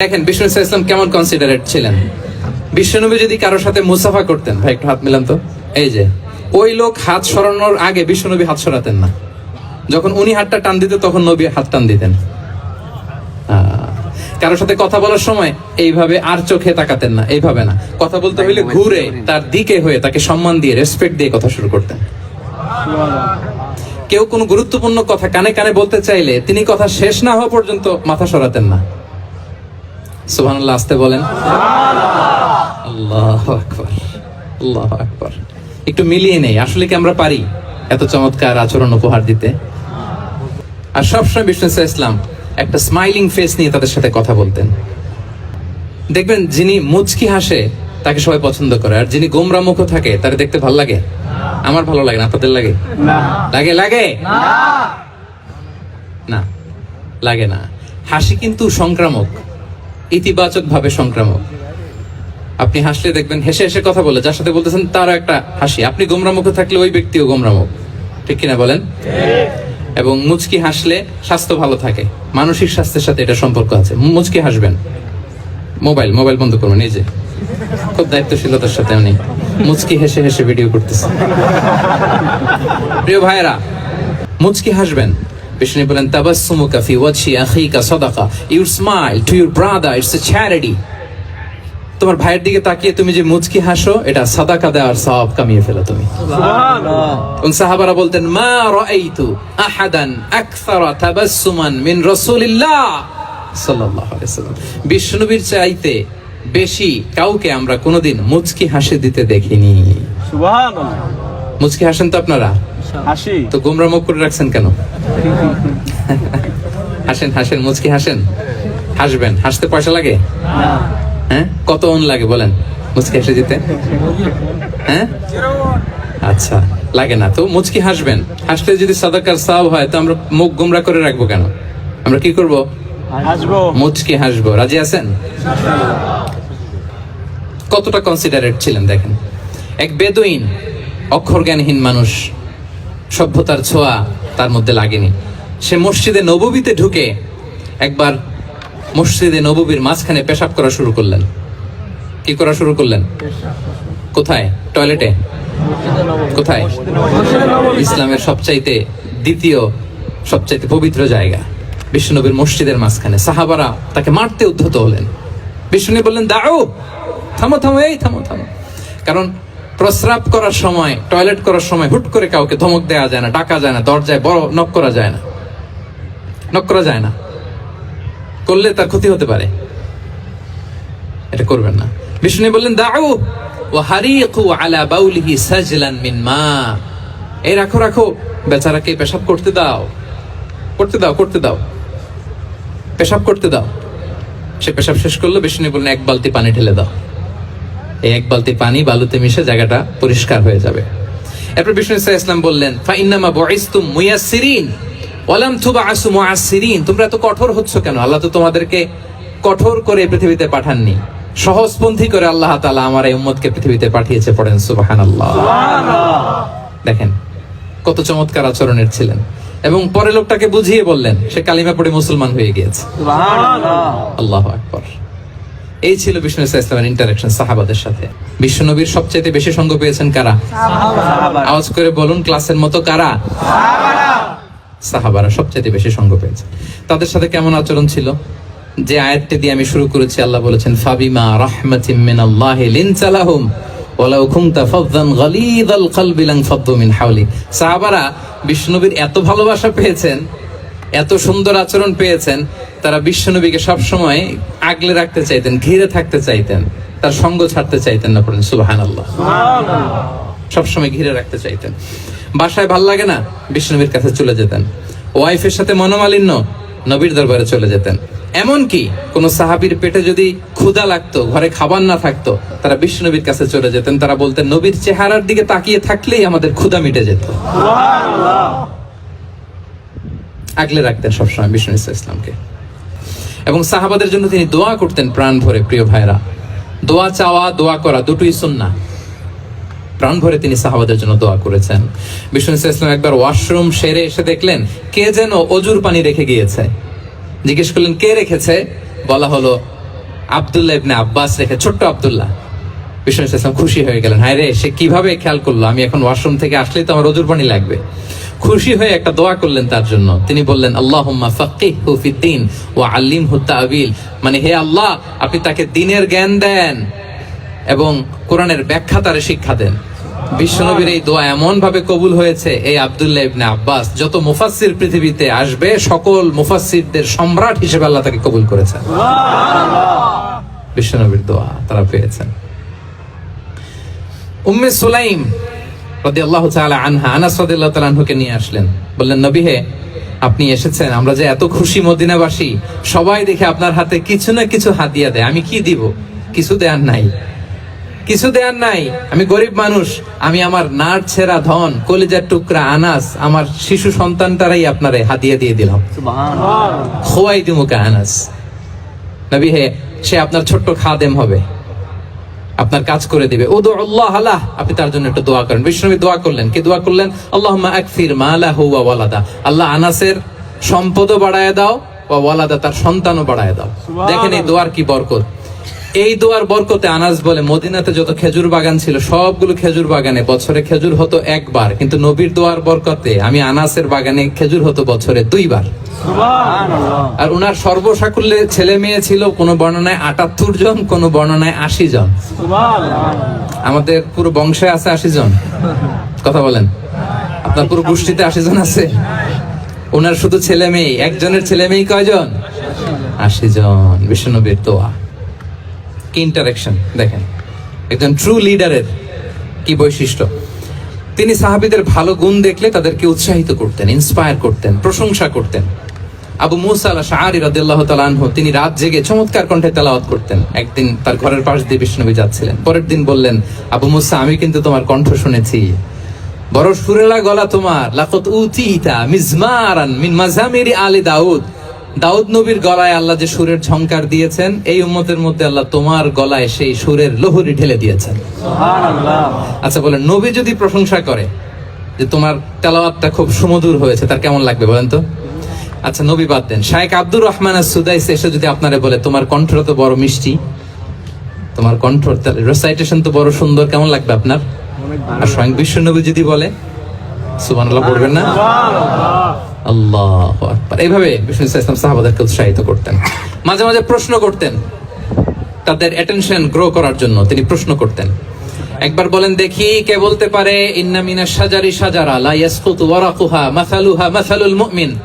দেখেন বিষ্ণু ইসলাম কেমন কনসিডারেট ছিলেন? বিশ্বনবী যদি কারোর সাথে মুসাফা করতেন ভাই একটু হাত মিলান তো। এই যে ওই লোক হাত সরানোর আগে বিশ্বনবী হাত সরাতেন না। যখন উনি হাতটা টান দিতেন তখন নবী হাত টান দিতেন। কারোর সাথে কথা বলার সময় এইভাবে আর চোখে তাকাতেন না এইভাবে না। কথা বলতে হইলে ঘুরে তার দিকে হয়ে তাকে সম্মান দিয়ে রেসপেক্ট দিয়ে কথা শুরু করতেন। কেউ কোনো গুরুত্বপূর্ণ কথা কানে কানে বলতে চাইলে তিনি কথা শেষ না হওয়া পর্যন্ত মাথা সরাতেন না। সুবহানাল্লাহ আসতে বলেন। আল্লাহ আকবার আল্লাহ আকবার। একটু মিলিয়ে নেই আসলে কি আমরা পারি এত চমৎকার আচরণ উপহার দিতে? আর সবসময় বিষ্ণু ইসলাম একটা স্মাইলিং ফেস নিয়ে তাদের সাথে কথা বলতেন। দেখবেন যিনি মুচকি হাসে তাকে সবাই পছন্দ করে আর যিনি গোমরা মুখ থাকে তার দেখতে ভালো লাগে? আমার ভালো লাগে না আপনাদের লাগে? লাগে লাগে? না লাগে না। হাসি কিন্তু সংক্রামক। ইতিবাচক ভাবে সংক্রামক। আপনি হাসলে দেখবেন, হেসে হেসে কথা বলে, যার সাথে বলতেছেন তারও একটা হাসি। আপনি গোমরা মুখে থাকলে ওই ব্যক্তিও গোমরা মুখ ঠিক কিনা বলেন? এবং মুচকি হাসলে স্বাস্থ্য ভালো থাকে। মানসিক স্বাস্থ্যের সাথে এটা সম্পর্ক আছে। মুচকি হাসবেন। মোবাইল মোবাইল বন্ধ করবেন যে। খুব দায়িত্বশীলতার সাথে উনি মুচকি হেসে হেসে ভিডিও করতেছে প্রিয় ভাইরা মুচকি হাসবেন। বিষ্ণু বলেন তাবাসসুমুকা ফি ওয়াজহি আখিকা সাদাকা your smile to your brother it's a charity তোমার ভাইয়ের দিকে তাকিয়ে তুমি যে মুচকি হাসো এটা সাদাকা দেওয়ার সব কামিয়ে ফেলো তুমি। এবং সাহাবারা বলতেন মা রাআইতু আহাদান আকসারা তাবাসসুমান মিন রাসূলিল্লাহ সাল্লাল্লাহু আলাইহি সাল্লাম বিষ্ণুবীর চাইতে বেশি কাউকে আমরা কোনোদিন মুচকি হাসি দিতে দেখিনি। সুবহানাল্লাহ। মুচকি হাসেন তো আপনারা? হাসি? তো গোমরা মুখ করে রাখছেন কেন? হাসেন হাসেন মুচকি হাসেন? হাসবেন? হাসতে পয়সা লাগে? হ্যাঁ? কত অন লাগে বলেন? মুচকি হাসি দিতে হ্যাঁ? আচ্ছা লাগে না। তো মুচকি হাসবেন। হাসলে যদি সাদাকার সাব হয় তো আমরা মুখ গোমরা করে রাখব কেন? আমরা কি করব? হাসবো। মুচকি হাসবো। রাজি আছেন? কতটা কনসিডারেট ছিলেন দেখেন। এক বেদুইন অক্ষর জ্ঞানহীন মানুষ। সভ্যতার ছোঁয়া তার মধ্যে লাগেনি। সে মসজিদে নববীতে ঢুকে একবার মসজিদে নববীর মাঝখানে পেশাব করা শুরু করলেন। কি করা শুরু করলেন? কোথায়? টয়লেটে? কোথায়? ইসলামের সবচাইতে দ্বিতীয়, সবচাইতে পবিত্র জায়গা বিষ্ণুনবীর মসজিদের মাঝখানে। সাহাবারা তাকে মারতে উদ্ধত হলেন। বিষ্ণু বললেন দাও থামো থামো, এই থামো থামো। কারণ প্রস্রাব করার সময়, টয়লেট করার সময় হুট করে কাউকে ধমক দেওয়া যায় না, ডাকা যায় না, দরজায় বড় নক করা যায় না। নক করা যায় না। করলে তার ক্ষতি হতে পারে। এটা করবেন না। বিষ্ণু বললেন দাও ও হারিকু আলা বাউলিহি সাজলান মিন মা। এই রাখো রাখো। বেচারাকে পেশাব করতে দাও। করতে দাও করতে দাও। পেশাব করতে দাও। সে পেশাব শেষ করল, বিষ্ণু বললেন, এক বালতি পানি ঢেলে দাও। এই এক বালতি পানি বালুতে মিশে জায়গাটা পরিষ্কার হয়ে যাবে। এরপর বিষ্ণু ইসা ইসলাম বললেন ফাইন্নামা বয়স্তুম মুয়াসসিরিন ওয়ালাম তুবাআসু মুআসসিরিন। তোমরা এত কঠোর হচ্ছ কেন? আল্লাহ তো তোমাদেরকে কঠোর করে পৃথিবীতে পাঠাননি। সহজপন্থী করে আল্লাহ তাআলা আমার এই উম্মতকে পৃথিবীতে পাঠিয়েছে পড়েন সুবহানাল্লাহ। দেখেন কত চমৎকার আচরণের ছিলেন। এবং পরে লোকটাকে বুঝিয়ে বললেন সে কালিমা পড়ে মুসলমান হয়ে গিয়েছে। সুবহানাল্লাহ। আল্লাহ আকবর। এই ছিল বিষ্ণু ইসা ইসলামের ইন্টারাকশন সাহাবাদের সাথে। বিশ্বনবীর সবচাইতে বেশি সঙ্গ পেয়েছেন কারা? আওয়াজ করে বলুন ক্লাসের মতো কারা? সাহাবারা। সবচাইতে বেশি সঙ্গ পেয়েছে তাদের সাথে কেমন আচরণ ছিল? যে আয়াতটি দিয়ে আমি শুরু করেছি আল্লাহ বলেছেন ফাবিমা রাহমাতিম মিনাল্লাহি লিনতালাহুম ওয়ালাউ কুনতা ফাদদান গালিযাল কলবি লানফাদ্দু মিন হাওলি সাহাবারা বিষ্ণুবীর এত ভালোবাসা পেয়েছেন এত সুন্দর আচরণ পেয়েছেন তারা বিশ্বনবীকে সব সময় আগলে রাখতে চাইতেন ঘিরে থাকতে চাইতেন তার সঙ্গ ছাড়তে চাইতেন না পড়েন সুবহানাল্লাহ। সবসময় ঘিরে রাখতে চাইতেন। বাসায় ভালো লাগে না? বিষ্ণুবীর কাছে চলে যেতেন। ওয়াইফের সাথে মনোমালিন্য? নবীর দরবারে চলে যেতেন। এমনকি কোন সাহাবীর পেটে যদি ক্ষুধা লাগতো ঘরে খাবার না থাকতো তারা বিষ্ণুবীর কাছে চলে যেতেন। তারা বলতেন নবীর চেহারার দিকে তাকিয়ে থাকলেই আমাদের ক্ষুধা মিটে যেত। আগলে রাখতেন সবসময় বিষ্ণু ইসলামকে এবং সাহাবাদের জন্য তিনি দোয়া করতেন প্রাণ ভরে, প্রিয় ভাইরা দোয়া চাওয়া, দোয়া করা দুটোই সুন্না প্রাণ ভরে তিনি সাহাবাদের জন্য দোয়া করেছেন। বিষ্ণু ইসা ইসলাম একবার ওয়াশরুম সেরে এসে দেখলেন, কে যেন অজুর পানি রেখে গিয়েছে। জিজ্ঞেস করলেন, কে রেখেছে? বলা হলো, আব্দুল্লাহ ইবনে আব্বাস রেখে, ছোট্ট আবদুল্লাহ। বিষ্ণু ইসলাম খুশি হয়ে গেলেন হায় রে সে কীভাবে খেয়াল করল? আমি এখন ওয়াশরুম থেকে আসলেই তো আমার অজুর পানি লাগবে। খুশি হয়ে একটা দোয়া করলেন তার জন্য। তিনি বললেন, আল্লাহুম্মা ফাক্কিহহু ফিদ্দিন ওয়া আল্লিমহু মানে হে আল্লাহ, আপনি তাকে দিনের জ্ঞান দেন এবং কোরআনের ব্যাখ্যা তারে শিক্ষা দেন। বিশ্বনবীর এই দোয়া এমন ভাবে কবুল হয়েছে, এই আবদুল্লাহ ইবনে আব্বাস, যত মুফাসসির পৃথিবীতে আসবে, সকল মুফাসসিরদের সম্রাট হিসেবে আল্লাহ তাকে কবুল করেছেন। বিশ্বনবীর দোয়া তারা পেয়েছেন। উম্মে সুলাইম রাদিয়াল্লাহু তাআলা আনহা আনাস নিয়ে আসলেন। বললেন নবী হে আপনি এসেছেন আমরা যে এত খুশি মদিনাবাসী সবাই দেখে আপনার হাতে কিছু না কিছু হাতিয়া দেয়। আমি কি দিব? কিছু দেয়ার নাই। কিছু দেয়ার নাই। আমি গরিব মানুষ আমি আমার নার ছেঁড়া ধন কলিজার টুকরা আনাস আমার শিশু সন্তানটারাই আপনারে হাতিয়া দিয়ে দিলাম। খোয়াই দিমুকা আনাস। নবী হে সে আপনার ছোট্ট খাদেম হবে। আপনার কাজ করে দিবে। ও দো আল্লাহ আল্লাহ আপনি তার জন্য একটা দোয়া করেন। বিষ্ণবী দোয়া করলেন। কি দোয়া করলেন? আল্লাহ আকফির মালা হুয়া ওয়ালাদা। আল্লাহ আনাসের সম্পদও বাড়ায় দাও বা ওয়ালাদা তার সন্তানও বাড়ায় দাও। দেখেন এই দোয়ার কি বরকত। এই দোয়ার বরকতে আনাস বলে মদিনাতে যত খেজুর বাগান ছিল সবগুলো খেজুর বাগানে বছরে খেজুর হতো একবার। কিন্তু নবীর দোয়ার বরকতে আমি আনাসের বাগানে খেজুর হতো বছরে দুইবার। আর উনার সর্বসাকুল্যে ছেলে মেয়ে ছিল কোন বর্ণনায় আটাত্তর জন কোন বর্ণনায় আশি জন। আমাদের পুরো বংশে আছে আশি জন। কথা বলেন। আপনার পুরো গোষ্ঠীতে আশি জন আছে? ওনার শুধু ছেলে মেয়ে একজনের ছেলে মেয়ে কয়জন? আশি জন। বিষ্ণুনবীর দোয়া। কি ইন্টারেকশন দেখেন। একজন ট্রু লিডারের কি বৈশিষ্ট্য? তিনি সাহাবীদের ভালো গুণ দেখলে তাদেরকে উৎসাহিত করতেন ইন্সপায়ার করতেন, প্রশংসা করতেন। আবু মুসা আল শাহরি রাদিয়াল্লাহু তাআলা আনহু, তিনি রাত জেগে চমৎকার কণ্ঠে তেলাওয়াত করতেন। একদিন তার ঘরের পাশ দিয়ে বিষ্ণুবী যাচ্ছিলেন। পরের দিন বললেন, আবু মুসা, আমি কিন্তু তোমার কণ্ঠ শুনেছি। বড় সুরেলা গলা তোমার। লাকত উতিতা মিজমারান মিন মাজামিরি আলী দাউদ। দাউদ নবীর গলায় আল্লাহ যে সুরের ঝংকার দিয়েছেন এই উম্মতের মধ্যে আল্লাহ তোমার গলায় সেই সুরের লোহরি ঢেলে দিয়েছেন। আচ্ছা বলেন নবী যদি প্রশংসা করে যে তোমার তেলাওয়াতটা খুব সুমধুর হয়েছে তার কেমন লাগবে বলেন তো? আচ্ছা নবী বাদ দেন। শায়েখ আব্দুর রহমান সুদাইস এসে যদি আপনারে বলে তোমার কণ্ঠটা তো বড় মিষ্টি তোমার কণ্ঠ রেসাইটেশন তো বড় সুন্দর কেমন লাগবে আপনার? আর স্বয়ং বিশ্ব নবী যদি বলে সুবহানাল্লাহ পড়বেন না? আল্লাহ এইভাবে বিষ্ণু ইসলাম সাহাবাদেরকে উৎসাহিত করতেন। মাঝে মাঝে প্রশ্ন করতেন। তাদের অ্যাটেনশন গ্রো করার জন্য তিনি প্রশ্ন করতেন। একবার বলেন, দেখি কে বলতে পারে, ইন্না মিনা সাজারি সাজারা লা ইয়াসকুতু ওয়ারাকুহা মাসালুহা মাসালুল মুমিন।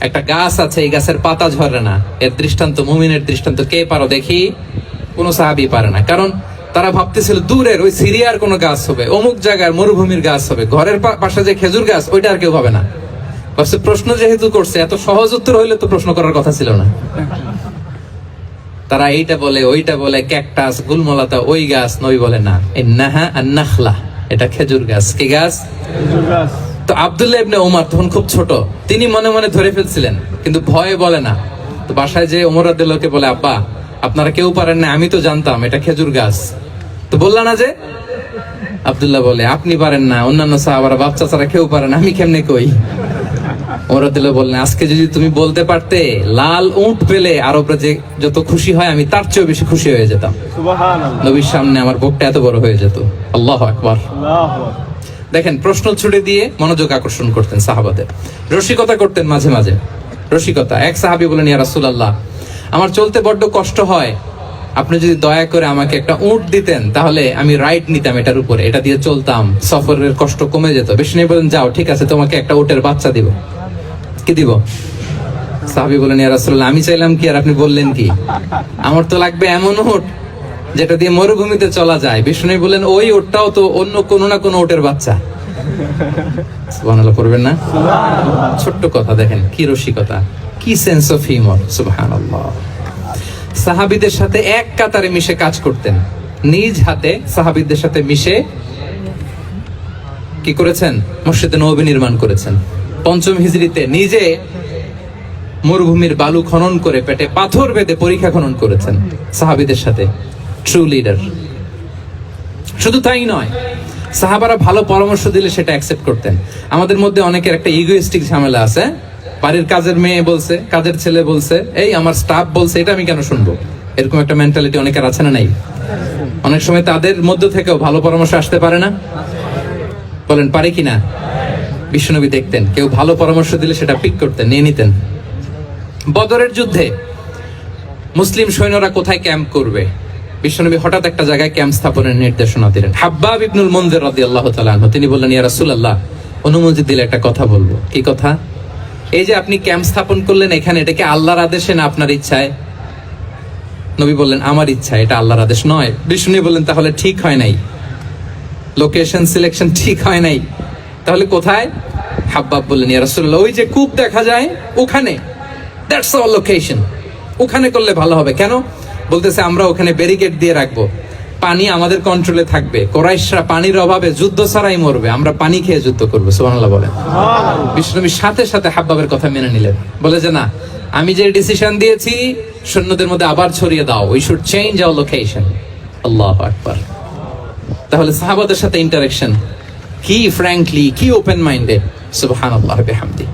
একটা গাছ আছে, এই গাছের পাতা ঝরে না। এর দৃষ্টান্ত মুমিনের দৃষ্টান্ত। কে পারো দেখি? কোন সাহাবী পারে না। কারণ তারা ভাবতেছিল দূরের ওই সিরিয়ার কোনো গাছ হবে অমুক জায়গার মরুভূমির গাছ হবে ঘরের পাশে যে খেজুর গাছ ওইটা আর কেউ পাবে না। ভাবছে প্রশ্ন যেহেতু করছে এত সহজ উত্তর হইলে তো প্রশ্ন করার কথা ছিল না। তারা এইটা বলে ওইটা বলে ক্যাকটাস গুলমলাতা ওই গাছ নই বলে না। এই নাহা আর নাখলা এটা খেজুর গাছ। কি গাছ? তো আব্দুল্লাহ ইবনে ওমর তখন খুব ছোট তিনি মনে মনে ধরে ফেলছিলেন কিন্তু ভয়ে বলে না। তো বাসায় যে ওমর আব্দুল্লাহকে বলে আব্বা আপনারা কেউ পারেন না আমি তো জানতাম এটা খেজুর গাছ। তো বললা না যে? আব্দুল্লাহ বলে আপনি পারেন না অন্যান্য সাহাবারা বাচ্চা ছাড়া কেউ পারে না আমি কেমনে কই? ওমর আব্দুল্লাহ বললেন আজকে যদি তুমি বলতে পারতে লাল উট পেলে আরবরা যে যত খুশি হয় আমি তার চেয়েও বেশি খুশি হয়ে যেতাম। নবীর সামনে আমার বুকটা এত বড় হয়ে যেত। আল্লাহ আকবার। দেখেন প্রশ্ন ছুড়ে দিয়ে মনোযোগ আকর্ষণ করতেন সাহাবাদের। রসিকতা করতেন মাঝে মাঝে। রসিকতা এক সাহাবি বলেন ইয়া রাসূলুল্লাহ আমার চলতে বড্ড কষ্ট হয় আপনি যদি দয়া করে আমাকে একটা উট দিতেন তাহলে আমি রাইড নিতাম এটার উপরে। এটা দিয়ে চলতাম। সফরের কষ্ট কমে যেত। বেশি নেই বলেন যাও ঠিক আছে তোমাকে একটা উটের বাচ্চা দিব। কি দিব? সাহাবি বলেন ইয়া রাসূলুল্লাহ আমি চাইলাম কি আর আপনি বললেন কি? আমার তো লাগবে এমন উট যেটা দিয়ে মরুভূমিতে চলা যায়। বিষ্ণু বলেন ওই ওটটাও তো অন্য কোনো না কোনো ওটের বাচ্চা। সুবহানাল্লাহ পড়বেন না? ছোট্ট কথা দেখেন কি রসিকতা কি সেন্স অফ হিউমার সুবহানাল্লাহ। সাহাবীদের সাথে এক কাতারে মিশে কাজ করতেন। নিজ হাতে সাহাবীদের সাথে মিশে কি করেছেন? মসজিদে নবী নির্মাণ করেছেন। পঞ্চম হিজরিতে নিজে মরুভূমির বালু খনন করে পেটে পাথর বেঁধে পরীক্ষা খনন করেছেন সাহাবিদের সাথে ট্রু লিডার শুধু তাই নয়, সাহাবারা ভালো পরামর্শ দিলে সেটা অ্যাকসেপ্ট করতেন। আমাদের মধ্যে অনেকের একটা ইগোয়েস্টিক ঝামেলা আছে। বাড়ির কাজের মেয়ে বলছে, কাজের ছেলে বলছে, এই, আমার স্টাফ বলছে, এটা আমি কেন শুনব? এরকম একটা মেন্টালিটি অনেকের আছে না নাই? অনেক সময় তাদের মধ্য থেকেও ভালো পরামর্শ আসতে পারে না। বলেন, পারে কি না? বিশ্বনবী দেখতেন, কেউ ভালো পরামর্শ দিলে সেটা পিক করতেন, নিয়ে নিতেন। বদরের যুদ্ধে মুসলিম সৈন্যরা কোথায় ক্যাম্প করবে? বিশ্বনবী হঠাৎ একটা জায়গায় ক্যাম্প স্থাপনের নির্দেশনা দিলেন। হাব্বাব ইবনুল মনজের রাদিয়াল্লাহু তাআলা আনহু, তিনি বললেন, ইয়া রাসূলুল্লাহ, অনুমতি দিলে একটা কথা বলব। কি কথা? এই যে আপনি ক্যাম্প স্থাপন করলেন এখানে, এটা কি আল্লাহর আদেশে না আপনার ইচ্ছায়? নবী বললেন, আমার ইচ্ছা, এটা আল্লাহর আদেশ নয়। বিষ্ণু বললেন, তাহলে ঠিক হয় নাই। লোকেশন সিলেকশন ঠিক হয় নাই। তাহলে কোথায়? হাব্বাব বললেন ওই যে কূপ দেখা যায় ওখানে। দ্যাটস লোকেশন ওখানে করলে ভালো হবে। কেন? বলতেছে, আমরা ওখানে ব্যারিকেড দিয়ে রাখব। পানি আমাদের কন্ট্রোলে থাকবে। কোরাইশরা পানির অভাবে যুদ্ধ ছাড়াই মরবে। আমরা পানি খেয়ে যুদ্ধ করব সুবহানাল্লাহ বলেন। বিষ্ণুবীর সাথে সাথে হাব্বাবের কথা মেনে নিলেন। বলে যে না আমি যে ডিসিশন দিয়েছি সৈন্যদের মধ্যে আবার ছড়িয়ে দাও। We should change our location আল্লাহ আকবার। তাহলে সাহাবাদের সাথে ইন্টারাকশন কি? ফ্র্যাঙ্কলি কি ওপেন মাইন্ডে সুবহানাল্লাহ বিহামদি।